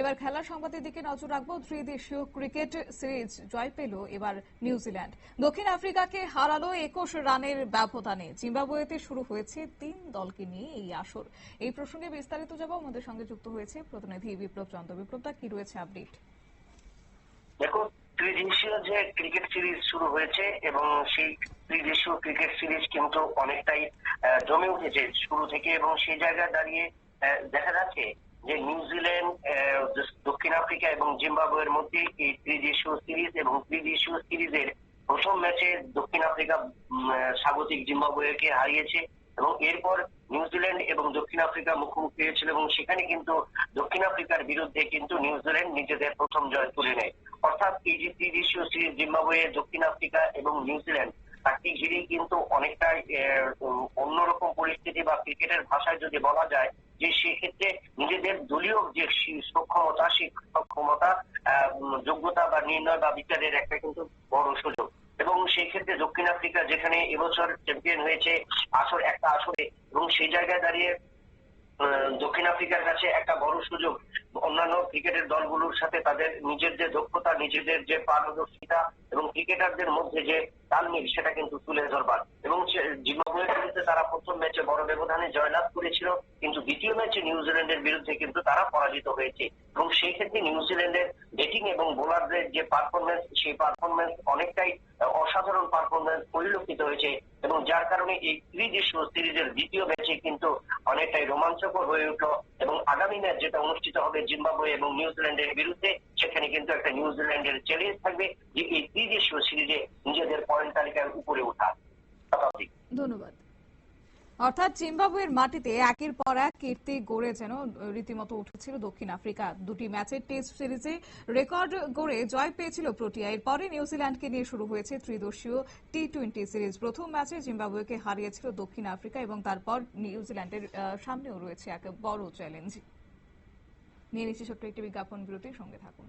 এবার খেলার সংবাদের দিকে নজর রাখব ত্রিদেশীয় ক্রিকেট সিরিজ জয় পেল এবার নিউজিল্যান্ড। দক্ষিণ আফ্রিকাকে হারালো একুশ রানের ব্যবধানে। জিম্বাবুয়েতে শুরু হয়েছে তিন দলকে নিয়ে এই আসর। এই প্রসঙ্গে বিস্তারিত যাব আমাদের সঙ্গে যুক্ত হয়েছে প্রতিনিধি বিপ্লব চন্দ্র বিপ্লবটা কি রয়েছে আপডেট? দেখো, ত্রিদেশীয় যে ক্রিকেট সিরিজ শুরু হয়েছে এবং সেই ত্রিদেশীয় ক্রিকেট সিরিজ কিন্তু অনেকটাই জমে উঠেছে শুরু থেকে এবং সেই জায়গায় দাঁড়িয়ে দেখা যাচ্ছে যে নিউজিল্যান্ড দক্ষিণ আফ্রিকা এবং জিম্বাবুয়ের মধ্যে এই ত্রিদেশীয় সিরিজ এবং ত্রিদেশীয় সিরিজের প্রথম ম্যাচে দক্ষিণ আফ্রিকা স্বাগতিক জিম্বাবুয়েকে হারিয়েছে এবং এরপর নিউজিল্যান্ড এবং দক্ষিণ আফ্রিকা মুখোমুখি হয়েছিল এবং সেখানে কিন্তু দক্ষিণ আফ্রিকার বিরুদ্ধে কিন্তু নিউজিল্যান্ড নিজেদের প্রথম জয় তুলে নেয়। অর্থাৎ এই যে ত্রিদেশীয় সিরিজ, জিম্বাবুয়ে, দক্ষিণ আফ্রিকা এবং নিউজিল্যান্ড তাকে ঘিরেই কিন্তু অনেকটাই অন্যরকম পরিস্থিতি বা ক্রিকেটের ভাষায় যদি বলা যায় যে সেক্ষেত্রে নিজেদের দলীয় যে সক্ষমতা সেই সক্ষমতা যোগ্যতা বা নির্ণয় বা বিচারের একটা কিন্তু বড় সুযোগ। এবং সেই ক্ষেত্রে দক্ষিণ আফ্রিকা যেখানে এবছর চ্যাম্পিয়ন হয়েছে আসর একটা আসরে এবং সেই জায়গায় দাঁড়িয়ে দক্ষিণ আফ্রিকার কাছে একটা বড় সুযোগ। অন্যান্য ক্রিকেটের দলগুলোর সাথে তাদের নিজের যে দক্ষতা, নিজেদের যে পারদর্শিতা এবং ক্রিকেটারদের মধ্যে যে তাল তালমিল সেটা কিন্তু তুলে ধরবার। এবং জিম্বাবুয়ের বিরুদ্ধে তারা প্রথম ম্যাচে বড় ব্যবধানে জয়লাভ দ্বিতীয় ম্যাচে নিউজিল্যান্ডের বিরুদ্ধে কিন্তু তারা পরাজিত হয়েছে। এবং সেই ক্ষেত্রে নিউজিল্যান্ডের ব্যাটিং এবং বোলারদের যে পারফরমেন্স সেই পারফরমেন্স অনেকটাই অসাধারণ পারফরমেন্স পরিলক্ষিত হয়েছে এবং যার কারণে এই ত্রিদেশীয় সিরিজের দ্বিতীয় ম্যাচে কিন্তু অনেকটাই রোমাঞ্চকর হয়ে উঠল এবং আগামী ম্যাচ যেটা অনুষ্ঠিত হবে জিম্বাবুয়ে এবং নিউজিল্যান্ডের বিরুদ্ধে, সেখানে কিন্তু একটা নিউজিল্যান্ডের চ্যালেঞ্জ থাকবে যে এই ত্রিদেশীয় সিরিজে নিজেদের পয়েন্ট তালিকার উপরে ওঠা ধন্যবাদ। অর্থাৎ জিম্বাবুয়ের মাটিতে একের পর এক কীর্তি গড়ে যেন রীতিমতো উঠেছিল দক্ষিণ আফ্রিকা। দুটি ম্যাচের টেস্ট সিরিজে রেকর্ড গড়ে জয় পেয়েছিল প্রোটিয়া। এরপরে নিউজিল্যান্ডকে নিয়ে শুরু হয়েছে ত্রিদেশীয় টি টোয়েন্টি সিরিজ। প্রথম ম্যাচে জিম্বাবুয়েকে হারিয়েছিল দক্ষিণ আফ্রিকা এবং তারপর নিউজিল্যান্ডের সামনেও রয়েছে এক বড় চ্যালেঞ্জ। নিয়ে ছোট্ট একটি বিজ্ঞাপন বিরতির সঙ্গে থাকুন।